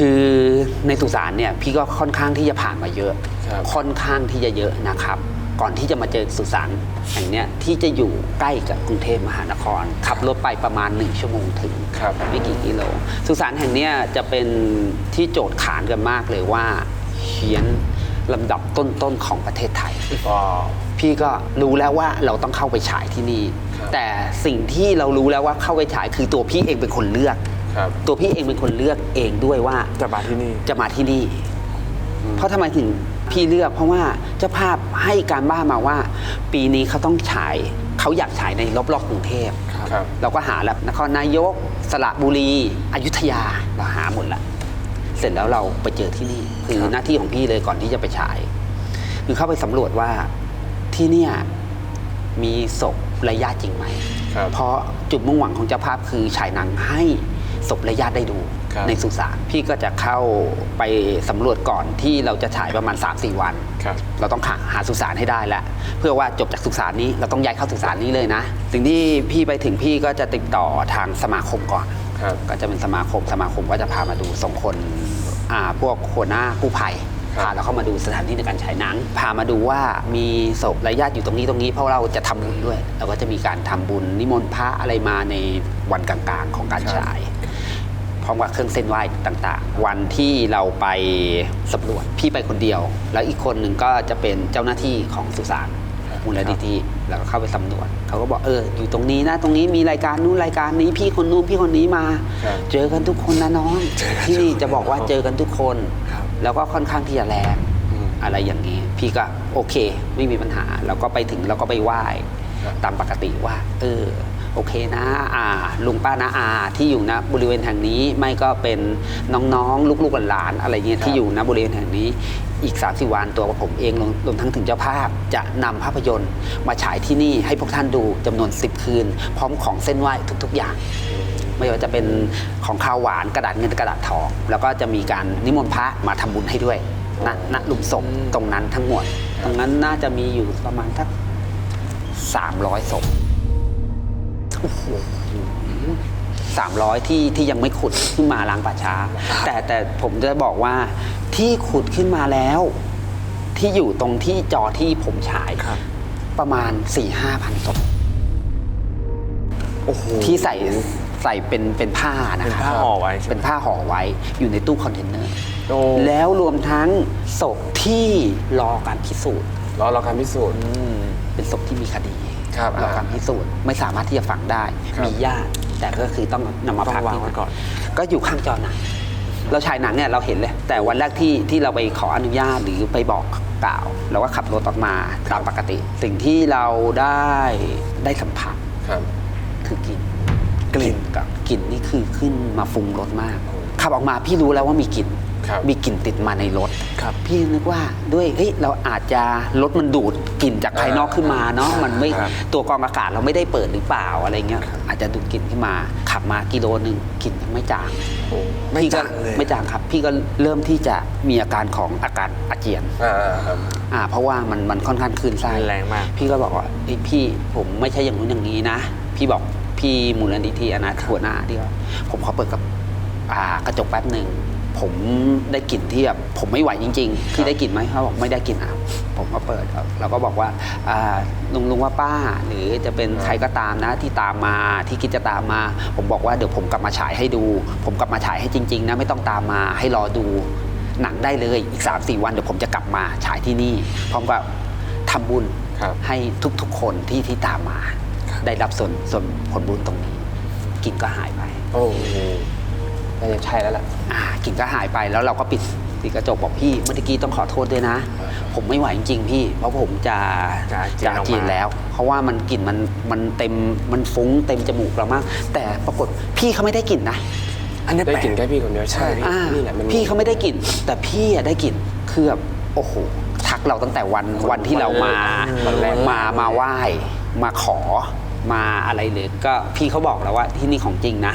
คือในสุสานเนี่ยพี่ก็ค่อนข้างที่จะผ่านมาเยอะ ครับ ค่อนข้างที่จะเยอะนะครับ ก่อนที่จะมาเจอสุสานแห่งเนี้ยที่จะอยู่ใกล้กับกรุงเทพมหานคร ขับรถไปประมาณ 1 ชั่วโมงถึง ครับ ไม่กี่กิโล สุสานแห่งเนี้ยจะเป็นที่โจทย์ขานกันมากเลยว่าเฮี้ยนลำดับต้นๆของประเทศไทย ก็ พี่ก็รู้แล้วว่าเราต้องเข้าไปฉายที่นี่ ครับแต่สิ่งที่เรารู้แล้วว่าเข้าไปฉายคือตัวพี่เองเป็นคนเลือกครับ ตัวพี่เองเป็นคนเลือกเองด้วยว่าจะมาที่นี่จะมาที่นี่ เพราะทำไมถึงพี่เลือกเพราะว่าเจ้าภาพให้การบ้านมาว่า ปีนี้เขาต้องฉายเขาอยากฉายในรอบๆกรุงเทพครับเราก็หาแล้วนครนายก สระบุรีอยุธยาเราหาหมดละเสร็จแล้วเราไปเจอที่นี่ คือครับหน้าที่ของพี่เลยก่อนที่จะไปฉาย คือเข้าไปสำรวจว่าที่เนี่ยมีศพระยะจริงไหมครับเพราะจุดมุ่งหวังของเจ้าภาพคือฉายหนังให้ ศพระยะได้ดูครับในสุสานพี่ก็จะเข้าไปสำรวจก่อนที่เราจะฉายประมาณ 3-4 วัน ครับ เราต้องหาหาสุสานให้ได้แล้วเพื่อว่าจบจากสุสานนี้เราต้องย้ายเข้าสุสานนี้เลยนะ สิ่งที่พี่ไปถึงพี่ก็จะติดต่อทางสมาคมก่อน ครับ ก็จะเป็นสมาคมสมาคมก็จะพามาดูส่งคนอ่าพวกหัวหน้ากู้ภัยครับ พาเราเข้ามาดูสถานที่ในการฉายหนัง พามาดูว่ามีศพระยะอยู่ตรงนี้ตรงนี้เพราะเราจะทำบุญด้วยเราก็จะมีการทำบุญนิมนต์พระอะไรมาในวันกลางๆ ของการฉาย พร้อมกับเครื่องเส้นไหว้ต่างๆ วันที่เราไปสำรวจพี่ไปคนเดียว แล้วอีกคนหนึ่งก็จะเป็นเจ้าหน้าที่ของสุสานมูลนิธิแล้วก็เข้าไปสำรวจเขาก็บอกเอออยู่ตรงนี้นะ ตรงนี้มีรายการนู้นรายการนี้พี่คนนู้นพี่คนนี้มาครับเจอกันทุกคนนะน้องเจอกันที่นี่ทุกคนจะบอกว่าเจอกันทุกคนครับแล้วก็ค่อนข้างที่จะแรงอืมอะไรอย่างนี้ พี่ก็โอเค ไม่มีปัญหาเราก็ไปถึงเราก็ไปไหว้ครับตามปกติว่า เออ โอเคนะอ่าลุงป้านาอาที่อยู่นะบริเวณแห่งนี้ไม่ก็เป็นน้องๆลูกๆหลานๆอะไรเงี้ยครับที่อยู่นะบริเวณแห่งนี้อีก3าสิวันตัวผมเองรวมรวมทั้งถึงเจ้าภาพจะนำภาพยนตร์ มาฉายที่นี่ให้พวกท่านดูจำนวน 10 คืน พร้อมของเส้นไหว้ทุก ๆ อย่าง ไม่ว่าจะเป็นของข้าวหวานกระดาษเงินกระดาษทอง แล้วก็จะมีการนิมนต์พระมาทำบุญให้ด้วยณณหลุมศพตรงนั้นทั้งหมด ตรงนั้นน่าจะมีอยู่ประมาณสักสาม ร้อยศพสามร้อยที่ที่ยังไม่ขุดขึ้นมาล้างป่าช้า แต่แต่ผมจะบอกว่าที่ขุดขึ้นมาแล้ว ที่อยู่ตรงที่จอที่ผมฉายครับ ประมาณ4ี่ห้าพันศพโอ้โห ที่ใส่ใส่เป็นเป็นผ้านะเป็นคผ้ารับห่อไว้ใช่ไหม เป็นผ้าห่อไว้อยู่ในตู้คอนเทนเนอร์ โอ้แล้วรวมทั้งศพที่รอการพิสูจน์ รอรอการพิสูจน์อืมเป็นศพที่มีคดี ครับรอการพิสูจน์ไม่สามารถที่จะฝังได้ ครับมีญาติแต่ก็คือต้องนำมาต้องพักวางที่ไว้ก่อน ก็อยู่ข้างจอหนังเราฉายหนังเนี่ยเราเห็นเลย แต่วันแรกที่ที่เราไปขออนุญาตหรือไปบอกกล่าวเราก็ขับรถออกมาตามปกติ สิ่งที่เราได้ได้สัมผัสครับ คือกลิ่นกลิ่น กับกลิ่นนี่คือขึ้นมาฟุ้งรถมาก ขับออกมาพี่รู้แล้วว่ามีกลิ่น ครับมีกลิ่นติดมาในรถครับพี่นึกว่าด้วยเฮ้ยเราอาจจะรถมันดูดกลิ่นจากภายนอกขึ้นมาเนาะมันไม่ครับตัวกรองอากาศเราไม่ได้เปิดหรือเปล่าอะไรเงี้ยอาจจะดูดกลิ่นขึ้นมา ขับมากิโลหนึ่งกลิ่นยังไม่จางโอ้ไม่พี่ก็จางเลย ไม่จางครับ พี่ก็เริ่มที่จะมีอาการของอาการอาเจียน อ่าครับ อ่าเพราะว่ามันมันค่อนข้างคลื่นไส้แรงมาก พี่ก็บอกว่าเอ้ยพี่ผมไม่ใช่อย่างนู้นอย่างนี้นะ พี่บอกพี่มูลนิธิอนาถหัวหน้าที่ว่าผมขอเปิดกับอ่ากระจกแป๊บหนึ่ง ผมได้กลิ่นที่แบบผมไม่ไหวจริงๆพี่ได้กลิ่นไหมเขาบอกไม่ได้กลิ่นอะผมก็เปิดครับเราก็บอกว่าอ่าลุงลุงว่าป้า หรือจะเป็นใครก็ตามนะที่ตามมาที่คิดจะตามมา ผมบอกว่าเดี๋ยวผมกลับมาฉายให้ดู ผมกลับมาฉายให้จริง ๆ นะไม่ต้องตามมาให้รอดูหนังได้เลยอีก3าสี่วันเดี๋ยวผมจะกลับมาฉายที่นี่ พร้อมกับทำบุญครับให้ทุกๆ คนที่ที่ตามมา ได้รับส่วนส่วนผลบุญตรงนี้กลิ่นก็หายไป โอ้โห น่าจะใช่แล้วล่ะ อ่ากลิ่นก็หายไปแล้วเราก็ปิดปิดกระจกบอกพี่เมื่อกี้ต้องขอโทษด้วยนะ ผมไม่ไหวจริงๆพี่ เพราะผมจะจะอาเจียนอาเจียนออกมาแล้ว เพราะว่ามันกลิ่นมันมันเต็มมันฟุ้งเต็มจมูกเรามาก แต่ปรากฏพี่เขาไม่ได้กลิ่นนะ อันนี้ได้แปลกลิ่นแค่พี่คนเดียวใช่อ่านี่แหละมันพี่เขาไม่ได้กลิ่น แต่พี่อะได้กลิ่นคือแบบโอ้โหทักเราตั้งแต่วันวันที่เรามาวันแรก มามาไหว้ มาขอมาอะไรเลยก็พี่เขาบอกแล้วว่าที่นี่ของจริงนะ